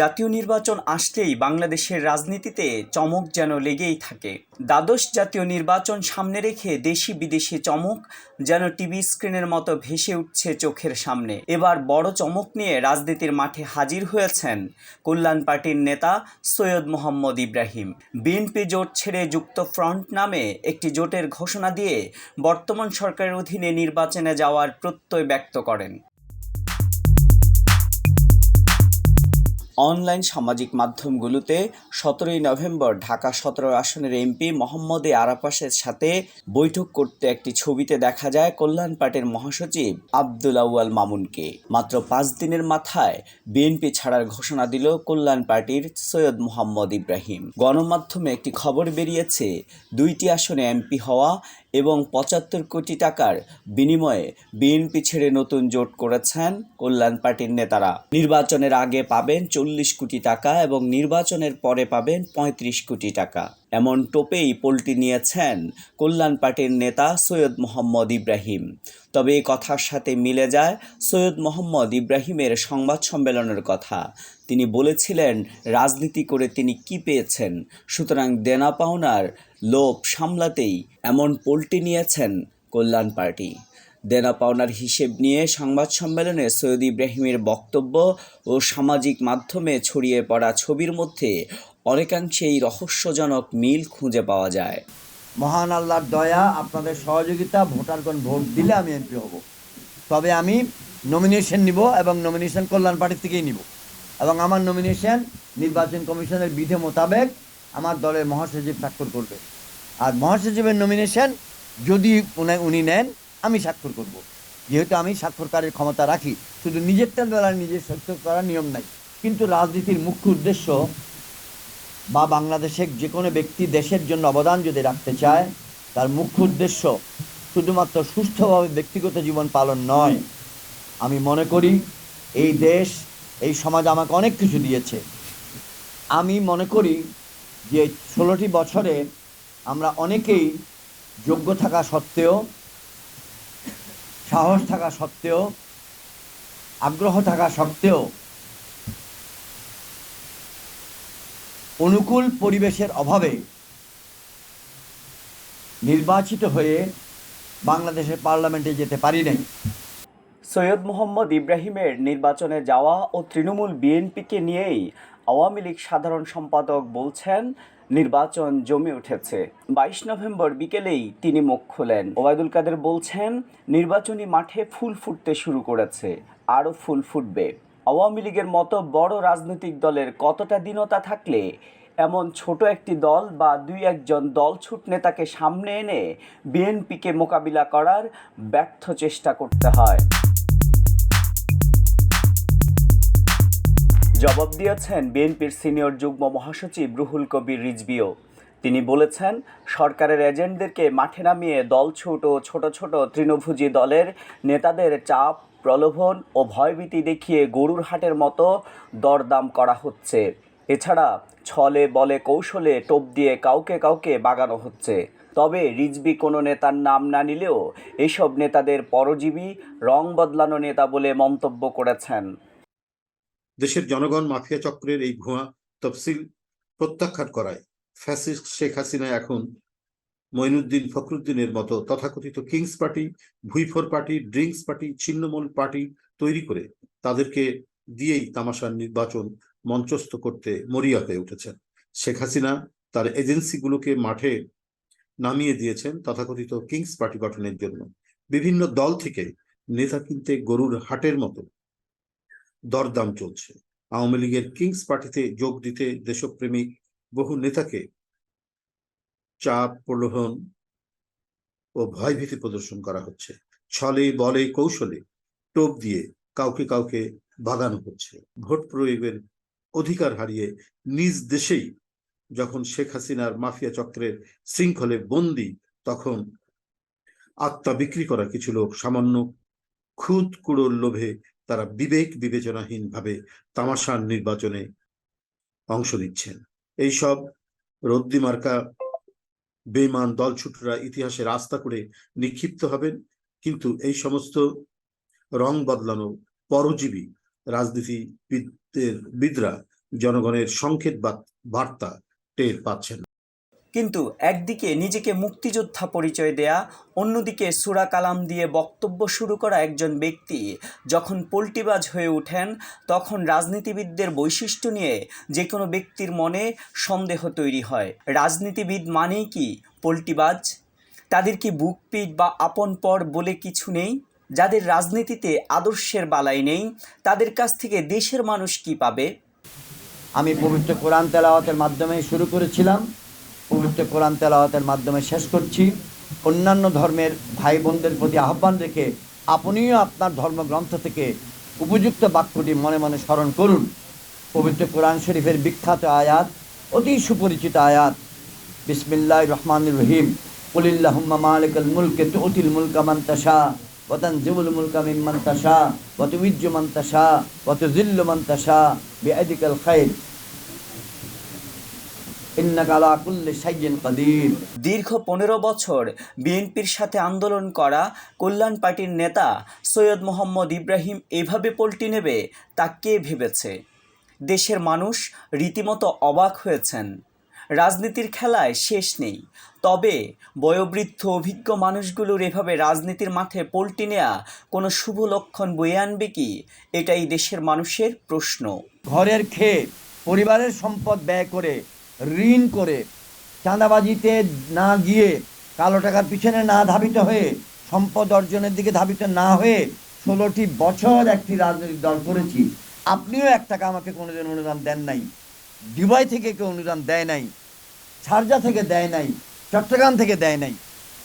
জাতীয় নির্বাচন আসলেই বাংলাদেশের রাজনীতিতে চমক যেন লেগেই থাকে। দ্বাদশ জাতীয় নির্বাচন সামনে রেখে দেশি বিদেশি চমক যেন টিভি স্ক্রিনের মতো ভেসে উঠছে চোখের সামনে। এবার বড় চমক নিয়ে রাজনীতির মাঠে হাজির হয়েছেন কল্যাণ পার্টির নেতা সৈয়দ মোহাম্মদ ইব্রাহিম। বিএনপি জোট ছেড়ে যুক্ত ফ্রন্ট নামে একটি জোটের ঘোষণা দিয়ে বর্তমান সরকারের অধীনে নির্বাচনে যাওয়ার প্রত্যয় ব্যক্ত করেন। অনলাইন সামাজিক মাধ্যমগুলোতে সতেরোই নভেম্বর ঢাকা সতেরো আসনের এমপি মোহাম্মদ এ আরাফাসের সাথে বৈঠক করতে একটি ছবিতে দেখা যায় কল্যাণ পার্টির মহাসচিব আব্দুল আউয়াল মামুনকে। মাত্র পাঁচ দিনের মাথায় বিএনপি ছাড়ার ঘোষণা দিল কল্যাণ পার্টির সৈয়দ মোহাম্মদ ইব্রাহিম। গণমাধ্যমে একটি খবর বেরিয়েছে, দুইটি আসনে এমপি হওয়া এবং পঁচাত্তর কোটি টাকার বিনিময়ে বিএনপি ছেড়ে নতুন জোট করেছেন কল্যাণ পার্টির নেতারা। নির্বাচনের আগে পাবেন চল্লিশ কোটি টাকা এবং নির্বাচনের পরে পাবেন পঁয়ত্রিশ কোটি টাকা। এমন টোপেই পোলটি নিয়েছেন কল্যাণ পার্টির নেতা সৈয়দ মোহাম্মদ ইব্রাহিম। তবে এই কথার সাথে মিলে যায় সৈয়দ মোহাম্মদ ইব্রাহিমের সংবাদ সম্মেলনের কথা। তিনি বলেছিলেন, রাজনীতি করে তিনি কি পেয়েছেন? সুতরাং দেনা পাওনার লোভ সামলাতেই এমন পোলটি নিয়েছেন কল্যাণ পার্টি। দেনা পাওনার হিসেব নিয়ে সংবাদ সম্মেলনে সৈয়দ ইব্রাহিমের বক্তব্য ও সামাজিক মাধ্যমে ছড়িয়ে পড়া ছবির মধ্যে অনেকাংশেই রহস্যজনক মিল খুঁজে পাওয়া যায়। মহান আল্লাহর দয়া, আপনাদের সহযোগিতা, ভোটারগণ ভোট দিলে আমি এমপি হব। তবে আমি নমিনেশন নিব এবং নমিনেশন কল্যাণ পার্টি থেকেই নিব। এবং আমার নমিনেশন নির্বাচন কমিশনের বিধে মোতাবেক আমার দলের মহাসচিব স্বাক্ষর করবে। আর মহাসচিবের নমিনেশন যদি উনি- নেন, আমি স্বাক্ষর করব। যেহেতু আমি স্বাক্ষরকারের ক্ষমতা রাখি, শুধু নিজেরটা দ্বারা নিজের স্বাক্ষর করার নিয়ম নাই। কিন্তু রাজনীতির মুখ্য উদ্দেশ্য বা বাংলাদেশের যে কোনো ব্যক্তি দেশের জন্য অবদান যদি রাখতে চায়, তার মুখ্য উদ্দেশ্য শুধুমাত্র সুস্থভাবে ব্যক্তিগত জীবন পালন নয়। আমি মনে করি, এই দেশ, এই সমাজ আমাকে অনেক কিছু দিয়েছে। আমি মনে করি যে ষোলোটি বছরে আমরা অনেকেই যোগ্য থাকা সত্ত্বেও, সাহস থাকা সত্ত্বেও, আগ্রহ থাকা সত্ত্বেও অনুকূল পরিবেশের অভাবে নির্বাচিত হয়ে বাংলাদেশের পার্লামেন্টে যেতে পারি নাই। সৈয়দ মোহাম্মদ ইব্রাহিমের নির্বাচনে যাওয়া ও তৃণমূল বিএনপিকে নিয়েই আওয়ামী লীগ সাধারণ সম্পাদক বলছেন, নির্বাচন জমে উঠেছে। বাইশ নভেম্বর বিকেলেই তিনি মুখ খোলেন। ওবায়দুল কাদের বলছেন, নির্বাচনী মাঠে ফুল ফুটতে শুরু করেছে। আরও ফুল ফুটবে। আওয়ামী লীগের মতো বড় রাজনৈতিক দলের কতটা দীনতা থাকলে এমন ছোট একটি দল বা দুই একজন দলছুট নেতাকে সামনে এনে বিএনপিকে মোকাবিলা করার ব্যর্থ চেষ্টা করতে হয়? জবাব দিয়েছেন বিএনপির সিনিয়র যুগ্ম মহাসচিব রুহুল কবির রিজবিও তিনি বলেছেন, সরকারের এজেন্টদেরকে মাঠে নামিয়ে দলছুট ও ছোট ছোট তৃণভোজী দলের নেতাদের চাপ প্রলোভন ও ভয়ভীতি দেখিয়ে গরুর হাটের মতো দরদাম করা হচ্ছে। এছাড়া ছলে, বলে, কৌশলে টোপ দিয়ে কাউকে কাউকে বাগানো হচ্ছে। তবে রিজবি কোনো নেতার নাম না নিলেও এসব নেতাদের পরজীবী, রং বদলানো নেতা বলে মন্তব্য করেছেন। দেশের জনগণ মাফিয়া চক্রের এই ভুয়া তফসিল প্রত্যাখ্যান করায়। ফ্যাসিস্ট শেখ হাসিনা এখন মঈনুদ্দিন ফখরুদ্দিনের মতো তথাকথিত কিংস পার্টি, ভুইফোর পার্টি, ড্রিঙ্কস পার্টি, ছিন্নমূল পার্টি তৈরি করে তাদেরকে দিয়েই তামাশার নির্বাচন মঞ্চস্থ করতে মরিয়া হয়ে উঠেছেন। শেখ হাসিনা তার এজেন্সিগুলোকে মাঠে নামিয়ে দিয়েছেন তথাকথিত কিংস পার্টি গঠনের জন্য। বিভিন্ন দল থেকে নেতা কিনতে গরুর হাটের মতো দরদাম চলছে। আওয়ামী লীগের কিংস পার্টিতে যোগ দিতে দেশপ্রেমিক বহু নেতাকে চাপ, প্রলোভন ও ভয়ভীতি প্রদর্শন করা হচ্ছে। ছলে বলে কৌশলে টোপ দিয়ে কাউকে কাউকে বাগানো হচ্ছে। ভোট প্রয়োগের অধিকার হারিয়ে নিজ দেশেই যখন শেখ হাসিনার মাফিয়া চক্রের শৃঙ্খলে বন্দি, তখন আত্মা বিক্রি করা কিছু লোক সামান্য খুদ কুড়োর লোভে তারা বিবেক বিবেচনাহীন ভাবে তামাশার নির্বাচনে অংশ নিচ্ছেন। এইসব রদ্দি মার্কা বেমান দলছুটরা ইতিহাসে রাস্তা করে নিক্ষিপ্ত হবেন, কিন্তু এই সমস্ত রং বদলানো পরজীবী রাজনীতিবিদদের, বিদরা জনগণের সংকেত বার্তা টের পাচ্ছেন কিন্তু একদিকে নিজেকে মুক্তিযোদ্ধা পরিচয় দেয়া, অন্যদিকে সুরা কালাম দিয়ে বক্তব্য শুরু করা একজন ব্যক্তি যখন পল্টিবাজ হয়ে ওঠেন, তখন রাজনীতিবিদদের বৈশিষ্ট্য নিয়ে যে কোনো ব্যক্তির মনে সন্দেহ তৈরি হয়। রাজনীতিবিদ মানেই কি পল্টিবাজ? তাদের কি বুকপিট বা আপন পর বলে কিছু নেই? যাদের রাজনীতিতে আদর্শের বালাই নেই, তাদের কাছ থেকে দেশের মানুষ কি পাবে? আমি পবিত্র কোরআন তেলাওয়াতের মাধ্যমে শুরু করেছিলাম। পবিত্র কোরআন তেলাওয়াতের মাধ্যমে শেষ করছি। অন্যান্য ধর্মের ভাই বোনদের প্রতি আহ্বান রেখে আপনিও আপনার ধর্মগ্রন্থ থেকে উপযুক্ত বাক্যটি মনে মনে স্মরণ করুন। পবিত্র কোরআন শরীফের বিখ্যাত আয়াত, অতি সুপরিচিত আয়াত বিসমিল্লাহ রহমান রহিম, কুলিল্লাহুম্মা মালিকাল মুলকে তুতিল মুলকা মান তাশা, ওয়া মুলকা মিম্মান তাশা, ওয়া তুইজ্জু মান তাশা, ওয়া তুযিল্লু মান দীর্ঘ পনেরো বছর বিএনপির সাথে আন্দোলন করা কল্যাণ পার্টির নেতা সৈয়দ মোহাম্মদ ইব্রাহিম এভাবে পল্টি নেবে তা কে ভেবেছে? দেশের মানুষ রীতিমতো অবাক হয়েছেন। রাজনীতির খেলায় শেষ নেই। তবে বয়োবৃদ্ধ অভিজ্ঞ মানুষগুলোর এভাবে রাজনীতির মাঠে পল্টি নেয়া কোনো শুভ লক্ষণ বয়ে আনবে কি? এটাই দেশের মানুষের প্রশ্ন। ঘরের খেয়ে পরিবারের সম্পদ ব্যয় করে ঋণ করে চাঁদাবাজিতে না গিয়ে কালো টাকার পিছনে না ধাবিত হয়ে সম্পদ অর্জনের দিকে ধাবিত না হয়ে ষোলোটি বছর একটি রাজনৈতিক দল করেছি। আপনিও এক টাকা আমাকে কোনোদিন অনুদান দেন নাই। দুবাই থেকে কেউ অনুদান দেয় নাই শারজা থেকে দেয় নাই, চট্টগ্রাম থেকে দেয় নাই।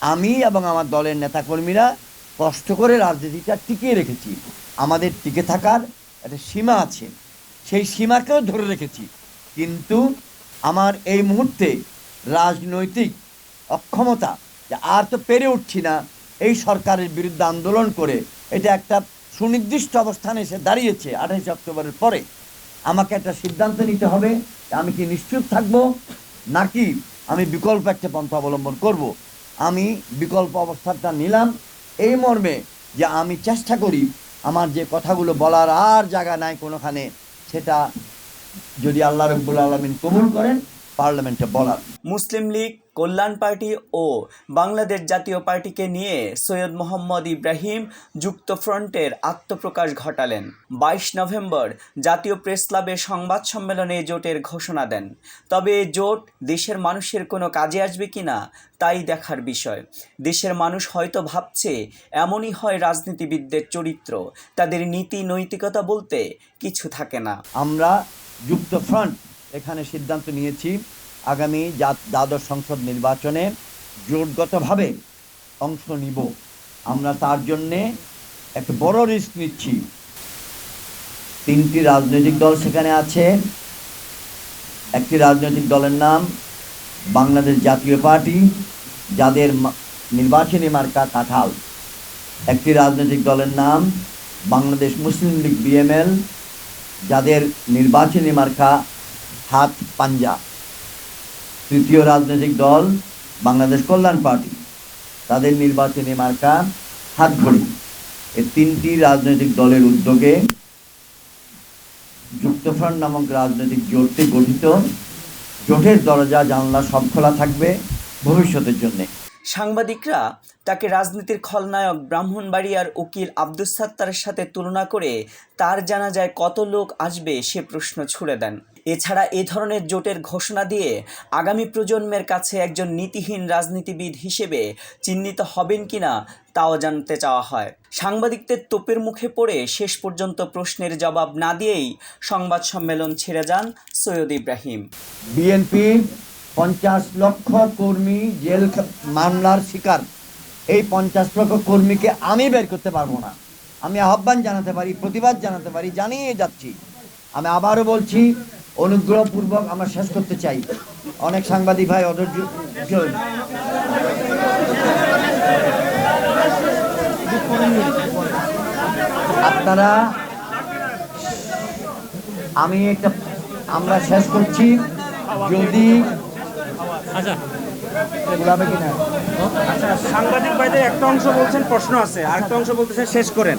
আমি এবং আমার দলের নেতাকর্মীরা কষ্ট করে রাজনীতিটা টিকিয়ে রেখেছি। আমাদের টিকে থাকার একটা সীমা আছে। সেই সীমাকেও ধরে রেখেছি। কিন্তু আমার এই মুহূর্তে রাজনৈতিক অক্ষমতা যে আর তো পেরে উঠছি না, এই সরকারের বিরুদ্ধে আন্দোলন করে এটা একটা সুনির্দিষ্ট অবস্থানে এসে দাঁড়িয়েছে আঠাশে অক্টোবরের পরে আমাকে একটা সিদ্ধান্ত নিতে হবে, আমি কি নিশ্চুপ থাকব, নাকি আমি বিকল্প একটা পন্থা অবলম্বন করব। আমি বিকল্প অবস্থাটা নিলাম এই মর্মে যে আমি চেষ্টা করি, আমার যে কথাগুলো বলার আর জায়গা নাই কোনোখানে, সেটা যদি আল্লাহ রব্বুল আলমিন কবুল করেন পার্লামেন্টে বলার। মুসলিম লীগ কল্যাণ পার্টি ও বাংলাদেশ জাতীয় পার্টিকে নিয়ে সৈয়দ মোহাম্মদ ইব্রাহিম যুক্তফ্রন্টের আত্মপ্রকাশ ঘটালেন। বাইশ নভেম্বর জাতীয় প্রেস ক্লাবের সংবাদ সম্মেলনে জোটের ঘোষণা দেন। তবে জোট দেশের মানুষের কোনো কাজে আসবে কিনা তাই দেখার বিষয়। দেশের মানুষ হয়তো ভাবছে, এমনই হয় রাজনীতিবিদদের চরিত্র, তাদের নীতি নৈতিকতা বলতে কিছু থাকে না। আমরা যুক্তফ্রন্ট এখানে সিদ্ধান্ত নিয়েছি। আগামী দ্বাদশ সংসদ নির্বাচনে জোটগতভাবে অংশ নিব। আমরা তার জন্যে একটা বড় রিস্ক নিচ্ছি। তিনটি রাজনৈতিক দল সেখানে আছে। একটি রাজনৈতিক দলের নাম বাংলাদেশ জাতীয় পার্টি, যাদের নির্বাচনী মার্কা কাঁঠাল। একটি রাজনৈতিক দলের নাম বাংলাদেশ মুসলিম লীগ বিএমএল যাদের নির্বাচনী মার্কা হাত পাঞ্জা। তৃতীয় রাজনৈতিক দল বাংলাদেশ কল্যাণ পার্টি। তাদের নির্বাচনী মার্কা হাত ঘড়ি এই তিনটি রাজনৈতিক দলের উদ্যোগে যুক্তফ্রন্ট নামক রাজনৈতিক জোটটি গঠিত। জোটের দরজা, জানলা, সব খোলা থাকবে ভবিষ্যতের জন্যে। সাংবাদিকরা তাকে রাজনীতির খলনায়ক ব্রাহ্মণবাড়িয়ার উকিল আব্দুস সাত্তারের সাথে তুলনা করে তার জানা যায় কত লোক আসবে সে প্রশ্ন ছুড়ে দেন। এছাড়া এ ধরনের জোটের ঘোষণা দিয়ে আগামী প্রজন্মের কাছে একজন নীতিহীন রাজনীতিবিদ হিসেবে চিহ্নিত হবেন কিনা তাও জানতে চাওয়া হয়। সাংবাদিকদের তোপের মুখে পড়ে শেষ পর্যন্ত প্রশ্নের জবাব না দিয়েই সংবাদ সম্মেলন ছেড়ে যান সৈয়দ ইব্রাহিম। বিএনপি পঞ্চাশ লক্ষ কর্মী জেল মামলার শিকার। এই পঞ্চাশ লক্ষ কর্মীকে আমি বের করতে পারব না। আমি আহ্বান জানাতে পারি, প্রতিবাদ জানাতে পারি, জানিয়ে যাচ্ছি। আমি আবারও বলছি অনুগ্রহপূর্বক আমরা শেষ করতে চাই। অনেক সাংবাদিক ভাই অধৈর্য আপনারা আমি একটা আমরা শেষ করছি। যদি কিনা? আচ্ছা সাংবাদিক ভাইদের একটা অংশ বলছেন প্রশ্ন আছে। আরেকটা অংশ বলতেছে শেষ করেন।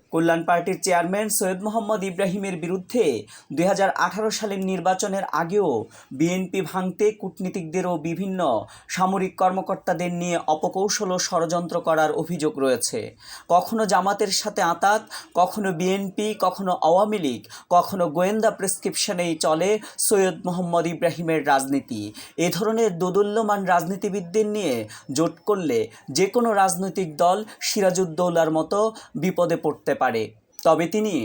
কল্যাণ পার্টির চেয়ারম্যান সৈয়দ মোহাম্মদ ইব্রাহিমের বিরুদ্ধে দুই হাজার আঠারো সালের নির্বাচনের আগেও বিএনপি ভাঙতে কূটনীতিকদেরও বিভিন্ন সামরিক কর্মকর্তাদের নিয়ে অপকৌশল ও ষড়যন্ত্র করার অভিযোগ রয়েছে। কখনো জামাতের সাথে আতাত, কখনো বিএনপি, কখনো আওয়ামী লীগ, কখনো গোয়েন্দা প্রেসক্রিপশনেই চলে সৈয়দ মোহাম্মদ ইব্রাহিমের রাজনীতি। এ ধরনের দোদুল্যমান রাজনীতিবিদদের নিয়ে জোট করলে যে কোনো রাজনৈতিক দল সিরাজউদ্দৌলার মতো বিপদে পড়তে পারে। তবে তিনি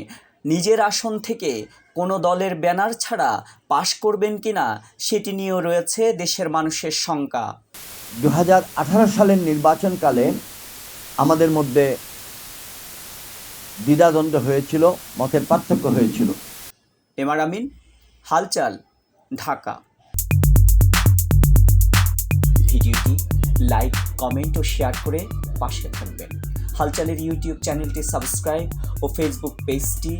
নিজের আসন থেকে কোনো দলের ব্যানার ছাড়া পাশ করবেন কিনা সেটি নিয়েও রয়েছে দেশের মানুষের শঙ্কা। দু সালের নির্বাচনকালে আমাদের মধ্যে দ্বিধাদ্বন্দ্ব হয়েছিল মতের পার্থক্য হয়েছিল। এমার আমিন হালচাল ঢাকা। ভিডিওটি লাইক কমেন্ট ও শেয়ার করে পাশে থাকবেন। হালচালের ইউটিউব চ্যানেলটি সাবস্ক্রাইব ও ফেসবুক পেজটি